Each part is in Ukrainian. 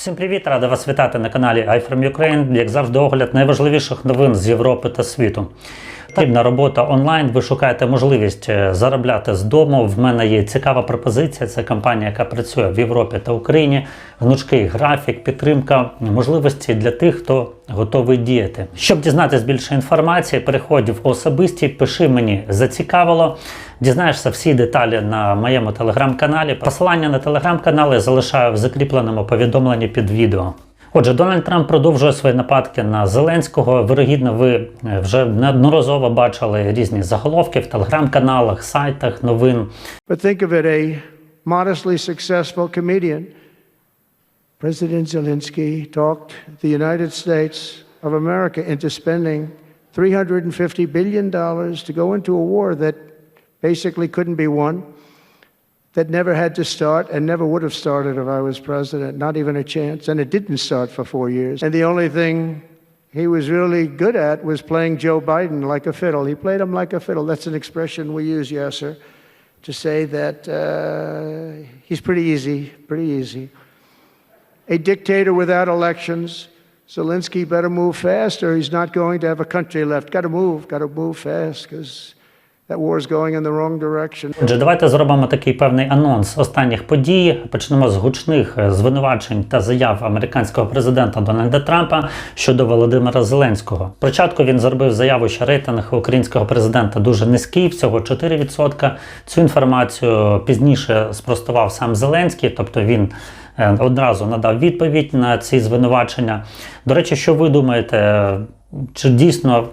Всім привіт! Рада вас вітати на каналі I from Ukraine. Як завжди, огляд найважливіших новин з Європи та світу. Потрібна робота онлайн. Ви шукаєте можливість е, заробляти з дому. В мене є цікава пропозиція. Це компанія, яка працює в Європі та Україні. Гнучкий графік, підтримка, можливості для тих, хто готовий діяти. Щоб дізнатися більше інформації, переходь в особисті, пиши мені зацікавило. Дізнаєшся всі деталі на моєму телеграм-каналі. Посилання на телеграм-канал я залишаю в закріпленому повідомленні під відео. Отже, Дональд Трамп продовжує свої нападки на Зеленського. Вирогідно, ви е, вже неодноразово бачили різні заголовки в телеграм-каналах, сайтах, новин. But think of it a modestly successful comedian. President Zelensky talked the United States of America into spending $350 billion dollars to go into a war that basically couldn't be won, that never had to start and never would have started if I was president, not even a chance. And it didn't start for four years. And the only thing he was really good at was playing Joe Biden like a fiddle. He played him like a fiddle. That's an expression we use, yes, sir, to say that uh, he's pretty easy, pretty easy. A dictator without elections. Zelensky better move fast or he's not going to have a country left. Got to move, got to move fast because Отже, давайте зробимо такий певний анонс останніх подій. Почнемо з гучних е, звинувачень та заяв американського президента Дональда Трампа щодо Володимира Зеленського. Спочатку він зробив заяву, що рейтинг українського президента дуже низький, всього 4%. Цю інформацію пізніше спростував сам Зеленський, тобто він. е, Одразу надав відповідь на ці звинувачення. До речі, що ви думаєте, е, чи дійсно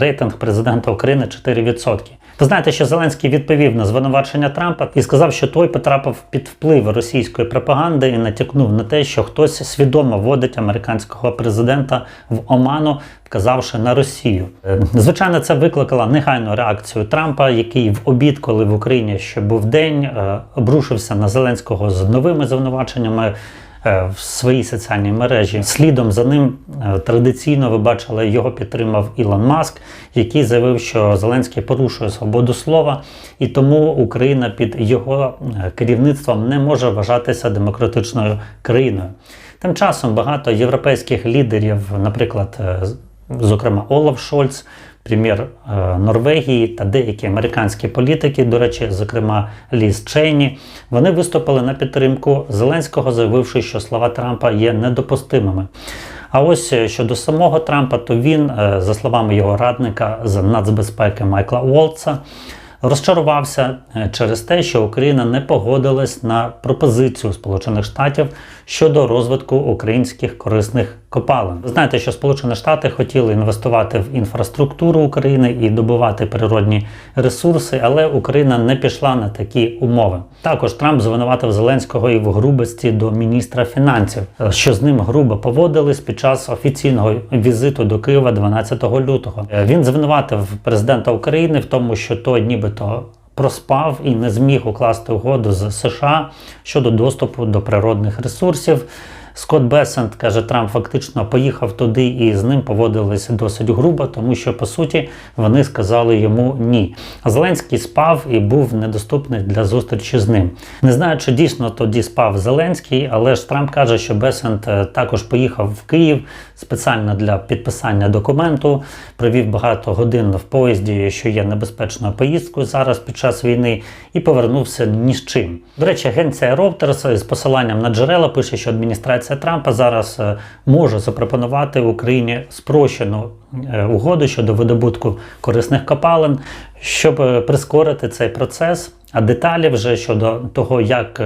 рейтинг президента України 4%? Ви знаєте, що Зеленський відповів на звинувачення Трампа і сказав, що той потрапив під вплив російської пропаганди і натякнув на те, що хтось свідомо вводить американського президента в оману, вказавши на Росію. Е, Звичайно, це викликало негайну реакцію Трампа, який в обід, коли в Україні ще був день, е, обрушився на Зеленського з новими звинуваченнями в своїй соціальній мережі. Слідом за ним е, традиційно ви бачили, його підтримав Ілон Маск, який заявив, що Зеленський порушує свободу слова, і тому Україна під його е, керівництвом не може вважатися демократичною країною. Тим часом багато європейських лідерів, наприклад, е, зокрема Олаф Шольц, прем'єр е, Норвегії та деякі американські політики, до речі, зокрема Ліз Чейні, вони виступили на підтримку Зеленського, заявивши, що слова Трампа є недопустимими. А ось е, щодо самого Трампа, то він, е, за словами його радника з нацбезпеки Майкла Уолтса, розчарувався е, через те, що Україна не погодилась на пропозицію Сполучених Штатів щодо розвитку українських корисних копалин. Ви знаєте, що Сполучені Штати хотіли інвестувати в інфраструктуру України і добувати природні ресурси, але Україна не пішла на такі умови. Також Трамп звинуватив Зеленського і в грубості до міністра фінансів, е, що з ним грубо поводились під час офіційного візиту до Києва 12 лютого. Е, Він звинуватив президента України в тому, що той нібито проспав і не зміг укласти угоду з США щодо доступу до природних ресурсів. Скотт Бесент каже, Трамп фактично поїхав туди і з ним поводилися досить грубо, тому що по суті вони сказали йому ні. Зеленський спав і був недоступний для зустрічі з ним. Не знаю, чи дійсно тоді спав Зеленський, але ж Трамп каже, що Бесент е, також поїхав в Київ спеціально для підписання документу, провів багато годин в поїзді, що є небезпечною поїздкою зараз під час війни, і повернувся ні з чим. До речі, агенція Reuters з посиланням на джерела пише, що адміністрація Трампа зараз е, може запропонувати Україні спрощену е, угоду щодо видобутку корисних копалин, щоб е, прискорити цей процес. А деталі вже щодо того, як,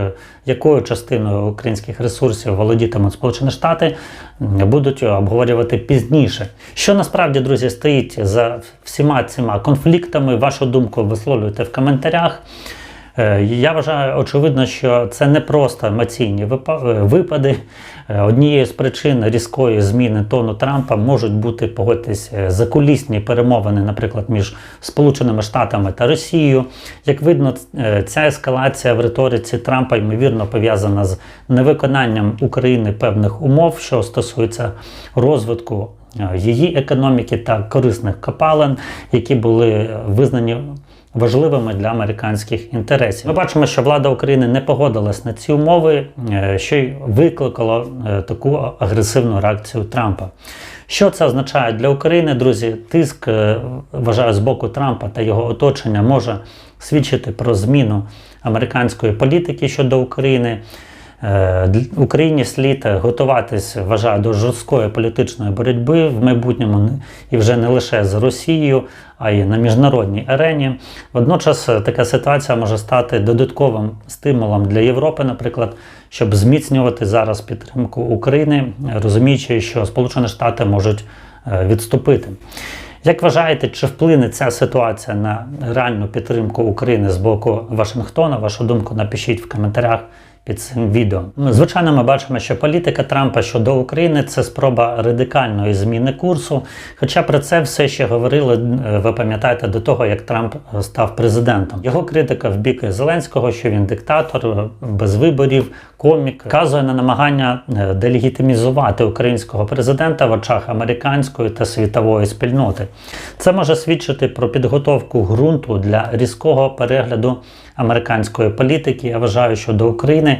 якою частиною українських ресурсів володітимуть Сполучені Штати, будуть обговорювати пізніше. Що насправді, друзі, стоїть за всіма цими конфліктами? Вашу думку висловлюйте в коментарях. Е, Я вважаю, очевидно, що це не просто емоційні е, випади. Е, Однією з причин різкої зміни тону Трампа можуть бути погодьтесь закулісні перемовини, наприклад, між Сполученими Штатами та Росією. Як видно, ця ескалація в риториці Трампа ймовірно пов'язана з невиконанням України певних умов, що стосуються розвитку її економіки та корисних копалин, які були визнані важливими для американських інтересів. Ми бачимо, що влада України не погодилась на ці умови, е, що й викликало е, таку агресивну реакцію Трампа. Що це означає для України, друзі? Тиск е, вважаю з боку Трампа та його оточення може свідчити про зміну американської політики щодо України. Е, Україні слід готуватись, вважаю, до жорсткої політичної боротьби в майбутньому і вже не лише з Росією, а й на міжнародній арені. Водночас е, така ситуація може стати додатковим стимулом для Європи, наприклад, щоб зміцнювати зараз підтримку України, розуміючи, що Сполучені Штати можуть е, відступити. Як вважаєте, чи вплине ця ситуація на реальну підтримку України з боку Вашингтона? Вашу думку напишіть в коментарях під цим відео. Звичайно, ми бачимо, що політика Трампа щодо України це спроба радикальної зміни курсу. Хоча про це все ще говорили, е, ви пам'ятаєте, до того, як Трамп е, став президентом. Його критика в бік Зеленського, що він диктатор, е, без виборів, комік, вказує на намагання делегітимізувати українського президента в очах американської та світової спільноти. Це може свідчити про підготовку ґрунту для різкого перегляду американської політики. Я вважаю, що до України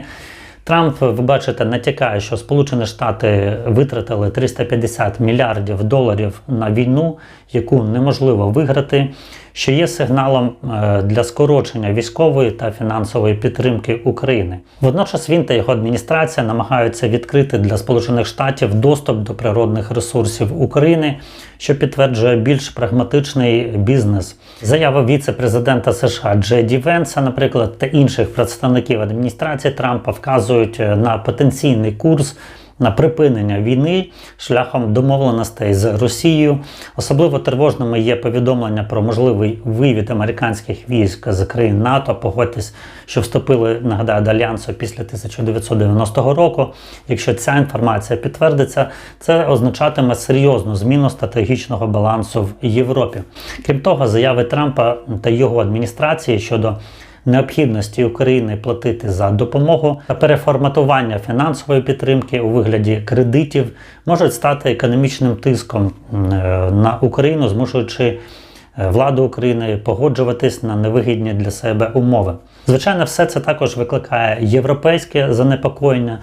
Трамп, ви бачите, натякає, що Сполучені Штати витратили 350 мільярдів доларів на війну, яку неможливо виграти, що є сигналом е, для скорочення військової та фінансової підтримки України. Водночас він та його адміністрація намагаються відкрити для Сполучених Штатів доступ до природних ресурсів України, що підтверджує більш прагматичний бізнес. Заява віце-президента США Джеді Венса, наприклад, та інших представників адміністрації Трампа вказують е, на потенційний курс. На припинення війни шляхом домовленостей з Росією. Особливо тривожними є повідомлення про можливий вивід американських військ з країн НАТО. Погодьтесь, що вступили, нагадаю, до альянсу після 1990 року. Якщо ця інформація підтвердиться, це означатиме серйозну зміну стратегічного балансу в Європі. Крім того, заяви Трампа та його адміністрації щодо необхідності України платити за допомогу та переформатування фінансової підтримки у вигляді кредитів можуть стати економічним тиском е, на Україну, змушуючи е, владу України погоджуватись на невигідні для себе умови. Звичайно, все це також викликає європейське занепокоєння.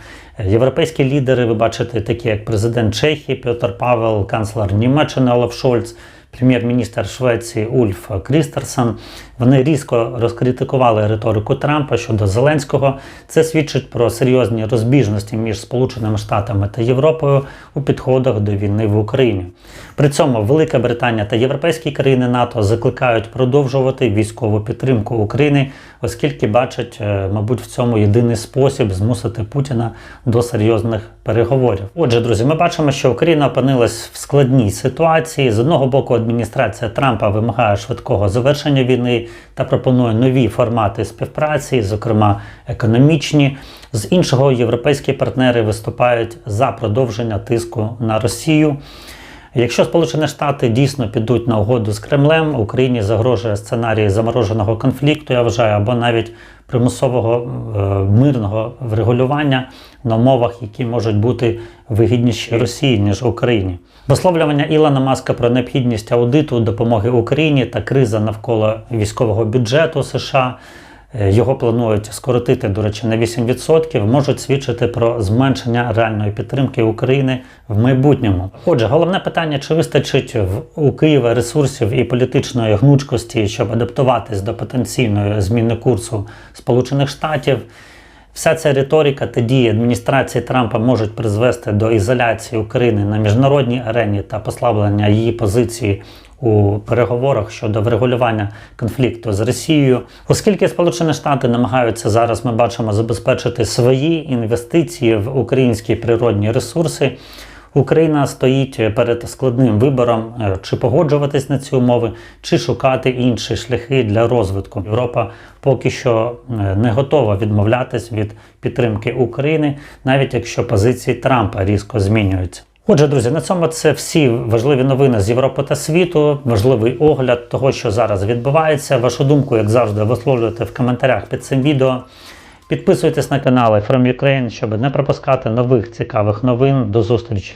Європейські лідери, ви бачите, такі як президент Чехії Петр Павел, канцлер Німеччини Олаф Шольц, прем'єр-міністр Швеції Ульф Крістерсон. Вони різко розкритикували риторику Трампа щодо Зеленського. Це свідчить про серйозні розбіжності між Сполученими Штатами та Європою у підходах до війни в Україні. При цьому Велика Британія та європейські країни НАТО закликають продовжувати військову підтримку України, оскільки бачать, е, мабуть, в цьому єдиний спосіб змусити Путіна до серйозних переговорів. Отже, друзі, ми бачимо, що Україна опинилась в складній ситуації. З одного боку, адміністрація Трампа вимагає швидкого завершення війни та пропонує нові формати співпраці, зокрема економічні. З іншого, європейські партнери виступають за продовження тиску на Росію. Якщо Сполучені Штати дійсно підуть на угоду з Кремлем, Україні загрожує сценарій замороженого конфлікту, я вважаю, або навіть примусового е, мирного врегулювання на умовах, які можуть бути вигідніші Росії ніж Україні. Висловлювання Ілона Маска про необхідність аудиту допомоги Україні та криза навколо військового бюджету США. Е, Його планують скоротити, до речі, на 8%, можуть свідчити про зменшення реальної підтримки України в майбутньому. Отже, головне питання: чи вистачить в у Києва ресурсів і політичної гнучкості, щоб адаптуватись до потенційної зміни курсу Сполучених Штатів? Вся ця риторика та дії адміністрації Трампа можуть призвести до ізоляції України на міжнародній арені та послаблення її позиції у переговорах щодо врегулювання конфлікту з Росією, оскільки Сполучені Штати намагаються зараз, ми бачимо, забезпечити свої інвестиції в українські природні ресурси. Україна стоїть перед складним вибором, е, чи погоджуватись на ці умови, чи шукати інші шляхи для розвитку. Європа поки що е, не готова відмовлятись від підтримки України, навіть якщо позиції Трампа різко змінюються. Отже, друзі, на цьому це всі важливі новини з Європи та світу, важливий огляд того, що зараз відбувається. Вашу думку, як завжди, висловлюйте в коментарях під цим відео. Підписуйтесь на канали From Ukraine, щоб не пропускати нових цікавих новин. До зустрічі!